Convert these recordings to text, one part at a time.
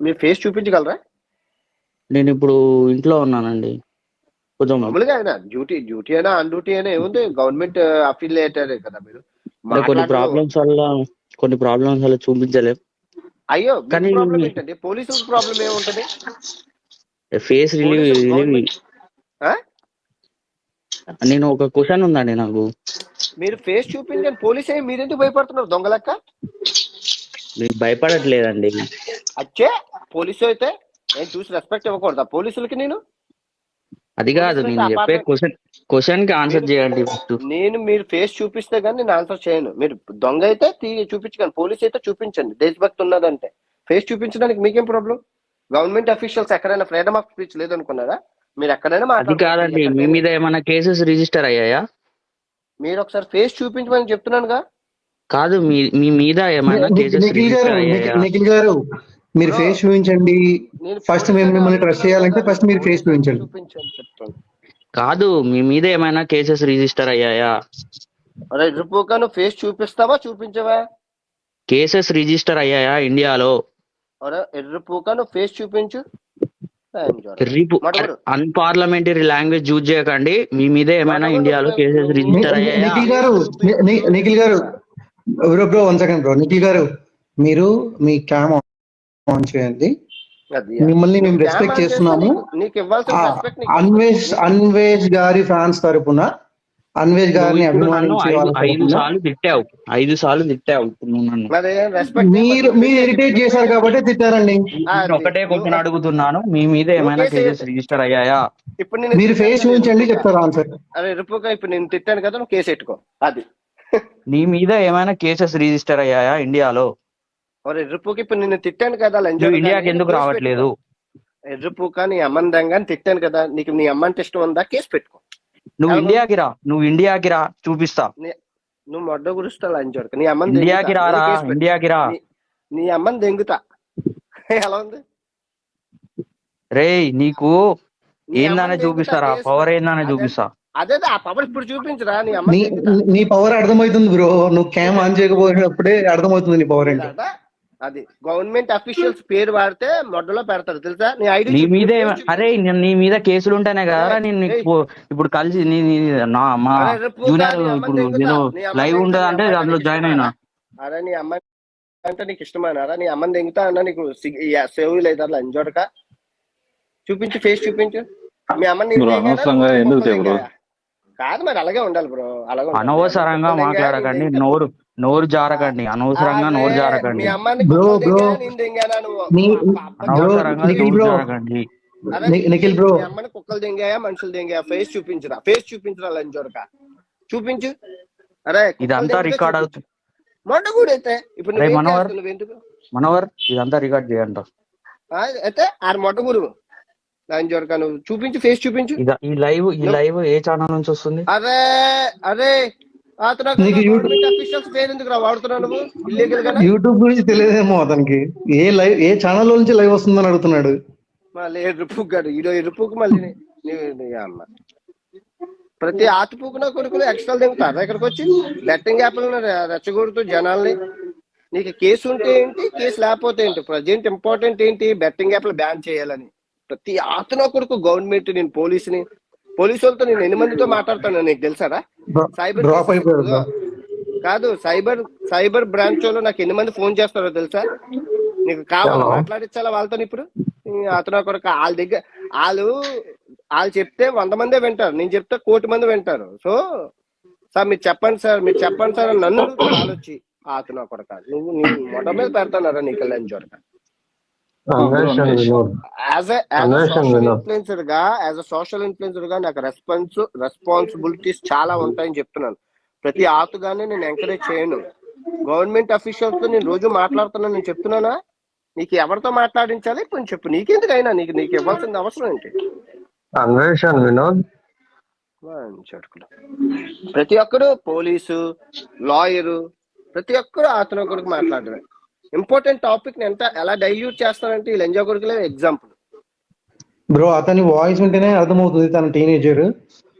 మీ face చూపించగలరా? నేను ఇప్పుడు ఇంట్లో ఉన్నానండి. కొంచెం మామూలుగా ఆయన డ్యూటీ డ్యూటీ అయినా అన్ డ్యూటీ అయినా ఏముంది? గవర్నమెంట్ అఫిలియేటెడ్ కదా మీరు. అంటే కొన్ని. ప్రాబ్లమ్స్ వల్ల కొన్ని ప్రాబ్లమ్స్ వల్ల చూపించలేం. అయ్యో కానీ ప్రాబ్లం ఏంటండి? పోలీసుల ప్రాబ్లం ఏముంటది? ఫేస్ రిలీవ్ పోలీసులు రిలీవ్ గవర్నమెంట్- ఆ? నేను ఒక క్వశ్చన్ ఉందండి నాకు. మీరు ఫేస్ చూపించండి పోలీస్ అయ్యి మీరెందుకు భయపడుతున్నారు దొంగలక్క మీకు భయపడట్లేదండి. అచ్చే పోలీసు అయితే నేను చూసి రెస్పెక్ట్ ఇవ్వకూడదా? పోలీసులకి నేను? అది కాదు నేను చెప్పే క్వశ్చన్ క్వశ్చన్కి ఆన్సర్ చేయండి నేను మీరు ఫేస్ చూపిస్తే గానీ నేను ఆన్సర్ చేయను. మీరు దొంగ అయితే తీ- చూపించకండి పోలీస్ అయితే చూపించండి. దేశభక్తి ఉన్నదంటే. ఫేస్ చూపించడానికి మీకేం ప్రాబ్లం గవర్నమెంట్ అఫీషియల్స్ ఎక్కడైనా ఫ్రీడమ్ ఆఫ్ స్పీచ్ లేదనుకున్నారా? మీరు ఎక్కడైనా అది. కాదండి మీ. మీద ఏమైనా కేసెస్ రిజిస్టర్ అయ్యాయా? మీరు ఒకసారి ఫేస్ చూపించమని చెప్తున్నానుగా. కాదు మీ మీద ఏమైనా కేసెస్ రిజిస్టర్ అయ్యాయా? మీరు. ఫేస్ చూపించండి. నేను ఫస్ట్ మేము మిమ్మల్ని ట్రస్ట్ చేయాలంటే ఫస్ట్ మీరు ఫేస్ చూపించండి. కాదు మీ మీద ఏమైనా కేసెస్ రిజిస్టర్ అయ్యాయా? అరే రిపోక నువ్వు ఫేస్ చూపిస్తావా? చూపించవా? కేసెస్ రిజిస్టర్ అయ్యాయా ఇండియాలో? అరే ఎర్రిపోక నువ్వు ఫేస్ చూపించు. మడవరు. అన్పార్లమెంటరీ లాంగ్వేజ్ యూజ్ చేయకండి. మీ మీద ఏమైనా ఇండియాలో. కేసెస్ రిజిస్టర్ అయ్యాయా? Nikhil garu Nikhil garu. Bro bro one second bro. Nikhil garu మీరు మీ క్యామ్ ఆన్ చేయండి. అది. మిమ్మల్ని మేము రెస్పెక్ట్ చేస్తున్నాము. అన్వేష్ అన్వేష్ గారి ఫ్యాన్స్ తరపున అన్వేష్ గారిని ఇప్పుడు నన్ను అభిమానించే ఐదు సార్లు తిట్టావు. మరి రెస్పెక్ట్ మీరు మీరు ఇరిటేట్ చేశారు కాబట్టి తిట్టారండి. నేను ఒకటే క్వశ్చన్ అడుగుతున్నాను. మీ మీద ఏమైనా కేసు కేసెస్ రిజిస్టర్ అయ్యాయా? ఇప్పుడు నేను మీరు ఫేస్ చూపించండి చెప్తారు ఆన్సర్ అరే రిపోక ఇప్పుడు నేను తిట్టాను కదా నువ్వు కేసు పెట్టుకో. అది. నీ మీద ఏమైనా కేసెస్ రిజిస్టర్ అయ్యాయా ఇండియాలో? అరే రిపోక ఇప్పుడు నిన్ను తిట్టాను కదా కానీ ఇండియాకి ఎందుకు రావట్లేదు. ఎర్రిపోక నీ అమ్మని దంగాని తిట్టాను కదా నీకు నీ అమ్మ అంటే ఇష్టం ఉందా కేసు పెట్టుకో నువ్వు. ఇండియాకి రా నువ్వు ఇండియాకి రా చూపిస్తా నువ్వు మొడ్డ గురుస్తా లంజోడక నీ అమ్మని ఇండియాకి దెంగుతా. రారా కేసు పెట్టు. ఇండియాకి రా నీ- అమ్మని దెంగుతా ఎలా ఉంది రేయ్ నీకు ఏందనే చూపిస్తారా పవర్ ఏందనే. చూపిస్తా అదే ఆ పవర్ ఇప్పుడు చూపించరా నీ అమ్మని నీ పవర్ అర్థమవుతుంది బ్రో నువ్వు క్యామ్ ఆన్ చేయకపోయినప్పుడే అర్థమవుతుంది నీ పవర్ ఏంటో? అది గవర్నమెంట్ అఫీషియల్స్ పేరు వాడితే మొడ్డలో పెడతారు తెలుసా నీ ఐడి నీ మీద అరే నీ మీద కేసులు ఉంటేనే కదరా నేను ఇప్పుడు కలిసి నీ మా జూనియర్ ఇప్పుడు. నేను లైవ్ నీ అంటే అందులో జాయిన్ అయినా? అరే నీ అమ్మాయి అంటే నీకు ఇష్టమానారా నీ అమ్మని దెంగుతా అన్న నీకు సేవ్ లేదా లంజోడక చూపించు ఫేస్ చూపించు మీ అమ్మని? కాదు మరి అలాగే ఉండాలి బ్రో అలాగే. అనవసరంగా మాట్లాడకండి. నోరు నోరు జారకండి అనవసరంగా నోరు జారకండి బ్రో, బ్రో. అనవసరంగా నోరు. జారకండి నిఖిల్ బ్రో అమ్మని కుక్కలు దెంగాయా మనుషులు దెంగాయా ఫేస్ చూపించరా ఫేస్ చూపించరా లంచోడక చూపించు అరే ఇదంతా రికార్డ్. అవుతుంది మొండ కూడా అయితే ఇప్పుడు రే నువ్వేం మనోహర్. చేస్తున్నావు? నువ్వెందుకు మనోహర్ ఇదంతా రికార్డ్ చేయంట ఆ, అయితే ఆరు మొట్ట గురువు లంచోడక నువ్వు చూపించు ఫేస్ చూపించు ఈ లైవ్ ఈ లైవ్ ఏ ఛానల్ నుంచి వస్తుంది అరే అరే యూట్యూబ్- గురించి తెలియదేమో అతనికి. ఏ లైవ్ ఏ ఛానల్ నుంచి లైవ్ వస్తుందని అడుగుతున్నాడు. మళ్ళీ ఈడో ఎరుపుకు మళ్ళీ నీ- నీ అమ్మ ప్రతి ఆతుపుకు నా కొడుకులు ఎక్స్ట్రా దిగుతారు. ఇక్కడికి వచ్చి? బెట్టింగ్ యాప్లు రెచ్చగొడుతూ జనాల్ని. నీకు కేసు ఉంటే ఏంటి? కేసు లేకపోతే ఏంటి? ప్రజెంట్ ఇంపార్టెంట్ ఏంటి? బెట్టింగ్ యాప్లు బ్యాన్ చేయాలని. ప్రతి ఆతున కొడుకు గవర్నమెంట్ నేను పోలీసుని పోలీసు వాళ్ళతో నేను ఎన్ని మందితో మాట్లాడతాను నీకు తెలుసారా? సైబర్. కాదు సైబర్ సైబర్ బ్రాంచ్లో నాకు ఎన్ని మంది ఫోన్ చేస్తారో తెలుసా? నీకు కావాలి. మాట్లాడించాలా వాళ్ళతో ఇప్పుడు? అతను కొరకు వాళ్ళ దగ్గర వాళ్ళు వాళ్ళు చెప్తే వంద మందే వింటారు నేను చెప్తే కోటి మంది వింటారు. సో సార్ మీరు చెప్పండి సార్ మీరు చెప్పండి సార్ నన్ను వాళ్ళు వచ్చి అతను కొడక నువ్వు నీ మొట్ట మీద పెడతానారా నీకు లంచ్ కొడక అన్వేషణ వినోద్ యాజ్ అన్వేషణ సోషల్ వినోద్. ఇన్ఫ్లుయెన్సర్గా యాజ్ అ సోషల్ ఇన్ఫ్లుయెన్సర్గా నాకు రెస్పాన్స్ రెస్పాన్సిబిలిటీస్ చాలా ఉంటాయని చెప్తున్నాను. ప్రతి ఆతుగానే నేను ఎంకరేజ్ చేయను. గవర్నమెంట్ అఫీషియల్స్తో నేను రోజు మాట్లాడుతున్నాను నేను చెప్తున్నానా? నీకు ఎవరితో మాట్లాడించాలి? కొంచెం చెప్పు. నీకెందుకైనా? నీకు నీకు ఇవ్వాల్సిన అవసరం ఏంటి? అన్వేషణ వినోద్. ప్రతి ఒక్కరు పోలీసు లాయరు ప్రతి ఒక్కరు అతను ఒకరికి మాట్లాడరు ఇంపార్టెంట్ టాపిక్ని ఎంత ఎలా డైల్యూట్ చేస్తారంటే ఈ లంజా కొడుకులే ఎగ్జాంపుల్ బ్రో అతని వాయిస్ ఉంటేనే అర్థమవుతుంది తన టీనేజర్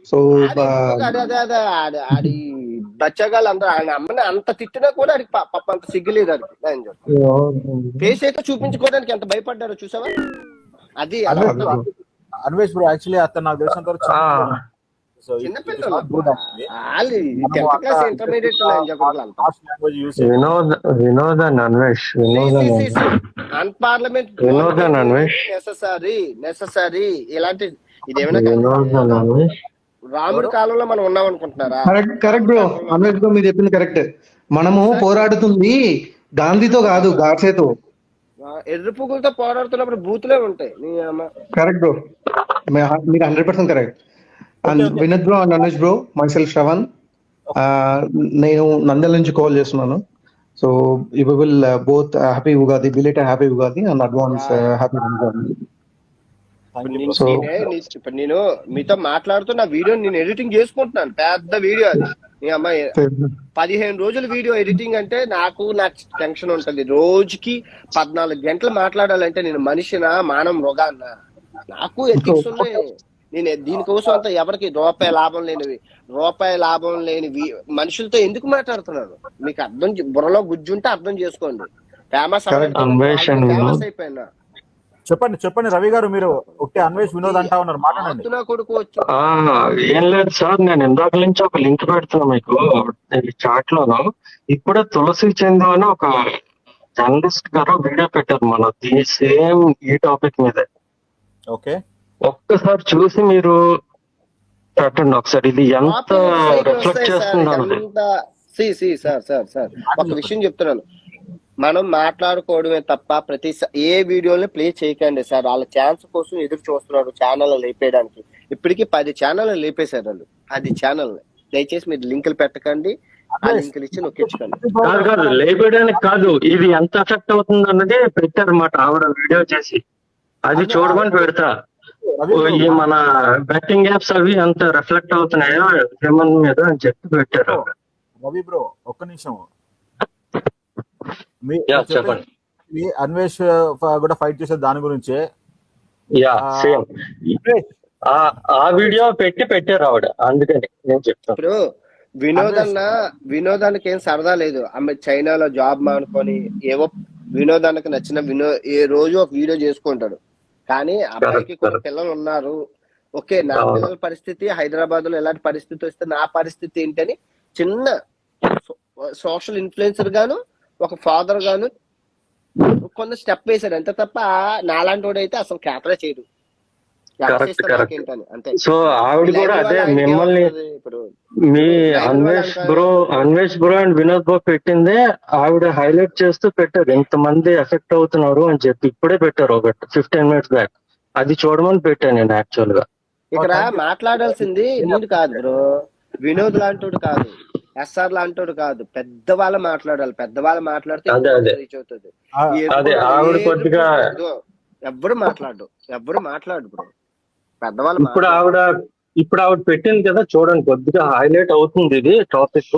సో అదే అదే అదే ఆడి- బచ్చగాళ్ళు అందరూ ఆయన అమ్మని అంత తిట్టినా కూడా ఆడికి పాపం అంత సిగ్గులేదు ఆడికి. చెప్పు. ఫేస్ అయితే చూపించుకోవడానికి ఎంత భయపడ్డారో చూసావా? అది అన్వేష్ బ్రో యాక్చువల్లీ అతను నాకు తెలిసినంత Vinod Vinod and Anvesh Vinod and Anvesh. Unparliament Vinod and Anvesh. Necessary necessary ఇలాంటి ఇదేమైనా వినోద్ అండ్ అన్వేష్. రాముడి కాలంలో మనం ఉన్నాం అనుకుంటున్నారా? Correct correct bro. Anvesh bro మీరు చెప్పింది కరెక్ట్. మనము పోరాడుతుంది గాంధీతో కాదు గాడ్సేతో. ఎర్రి పువ్వులతో పోరాడుతున్నప్పుడు బూతులే ఉంటాయి. Correct bro. మీరు hundred percent correct. Vinod bro and Anush bro myself Shravan నేను నందల్ నుంచి కాల్ చేస్తున్నాను. So you will both happy Ugadi belated happy Ugadi and advance happy ఇప్పుడు నేను నీ- మీతో మాట్లాడుతూ నా వీడియో నేను ఎడిటింగ్ చేసుకుంటున్నాను. పెద్ద వీడియో అది. నీ అమ్మాయి పదిహేను రోజుల వీడియో ఎడిటింగ్ అంటే నాకు నాకు టెన్షన్ ఉంటది. రోజుకి పద్నాలుగు గంటలు మాట్లాడాలంటే నేను మనిషినా మానవ మృగాన్నా నాకు ఎథిక్స్ ఉన్నాయి. నేను దీనికోసం అంతా ఎవరికి రూపాయి లాభం లేనివి రూపాయి లాభం లేని వి- మనుషులతో ఎందుకు మాట్లాడుతున్నాను మీకు అర్థం బుర్రలో గుజ్జుంటే అర్థం చేసుకోండి. Famous famous. అయిపోయినా. చెప్పండి చెప్పండి రవి గారు మీరు ఒకటే అన్వేష్ వినోద్ అంటా ఉన్నారు మాట్లాడండి. ఏం లేదు సార్ నేను ఇందాక నుంచి ఒక లింక్ పెడుతున్నా మీకు చాట్ లోను ఇప్పుడే తులసి చందు అని ఒక జర్నలిస్ట్ గారు వీడియో పెట్టారు మన సేమ్ ఈ టాపిక్ మీద. ఓకే. ఒక్కసారి చూసి మీరు పెట్టండి ఒకసారి. ఇది ఎంత రిఫ్లెక్ట్ చేస్తుంది C C sir sir sir. ఒక విషయం చెప్తున్నాను. మనం మాట్లాడుకోవడమే తప్ప ప్రతి ఏ వీడియోని ప్లే చేయకండి సార్. వాళ్ళ ఛాన్స్ కోసం ఎదురు చూస్తున్నారు ఛానల్ లేపేయడానికి. ఇప్పటికి పది ఛానల్ లేపేశారు వాళ్ళు. పది ఛానల్ దయచేసి మీరు లింకులు పెట్టకండి. ఆ లింకులు ఇచ్చి నొక్కించుకోండి. కాదు కాదు. లేపేయడానికి కాదు. ఇది ఎంత ఎఫెక్ట్ అవుతుంది అన్నది పెట్టారన్నమాట ఆవిడ వీడియో చేసి. అది చూడమని పెడతా. ఈ మన బెట్టింగ్ యాప్స్ అవి ఎంత రిఫ్లెక్ట్ అవుతున్నాయో హ్యూమన్ మీద అని చెప్పి పెట్టారు రవి బ్రో ఒక్క నిమిషం. మీ చెప్పండి. అన్వేష్ కూడా ఫైట్ చేసే దాని గురించే? యా ఆ, సేమ్. ఆ ఆ వీడియో పెట్టి పెట్టారు ఆవిడ అందుకని నేను చెప్తాను ఇప్పుడు వినోద్ అన్న వినోదానికి ఏం సరదా లేదు. ఆమె చైనాలో జాబ్ మానుకొని ఏవో వినోదానికి నచ్చిన వినో ఏ రోజు ఒక వీడియో చేసుకుంటాడు. కానీ అబ్బాయికి కొన్ని. పిల్లలు ఉన్నారు ఓకే నా. పిల్లల పరిస్థితి హైదరాబాద్లో ఎలాంటి పరిస్థితి వస్తే నా పరిస్థితి ఏంటని చిన్న సోషల్ ఇన్ఫ్లుయెన్సర్ గాను ఒక ఫాదర్ గాను కొంత స్టెప్ వేశాడు అంతే తప్ప నాలాంటి వాడు అయితే అసలు క్యాటరే చేయడు ఎవరు. నాకేంటని అంతే. సో ఆవిడ కూడా అదే మిమ్మల్ని మీ Anvesh bro Anvesh bro and Vinod bro పెట్టిందే ఆవిడ హైలైట్ చేస్తూ పెట్టారు. ఇంతమంది ఎఫెక్ట్ అవుతున్నారు అని చెప్పి ఇప్పుడే పెట్టారు ఒకటి ఫిఫ్టీన్ మినిట్స్ బ్యాక్ అది చూడమని పెట్టాను నేను యాక్చువల్గా. ఇక్కడ Oh. మాట్లాడాల్సింది కాదు బ్రో. వినోద్ లాంటోడు కాదు. ఎస్ఆర్ లాంటోడు కాదు. పెద్దవాళ్ళు మాట్లాడాలి. పెద్దవాళ్ళు మాట్లాడితే. రీచ్ అవుతుంది. ఎవ్వరు మాట్లాడు. ఎవ్వరు మాట్లాడు బ్రో. పెద్దవాళ్ళు ఇప్పుడు. ఆవిడ ఇప్పుడు ఆవిడ పెట్టింది కదా చూడండి కొద్దిగా హైలైట్ అవుతుంది ఇది టాపిక్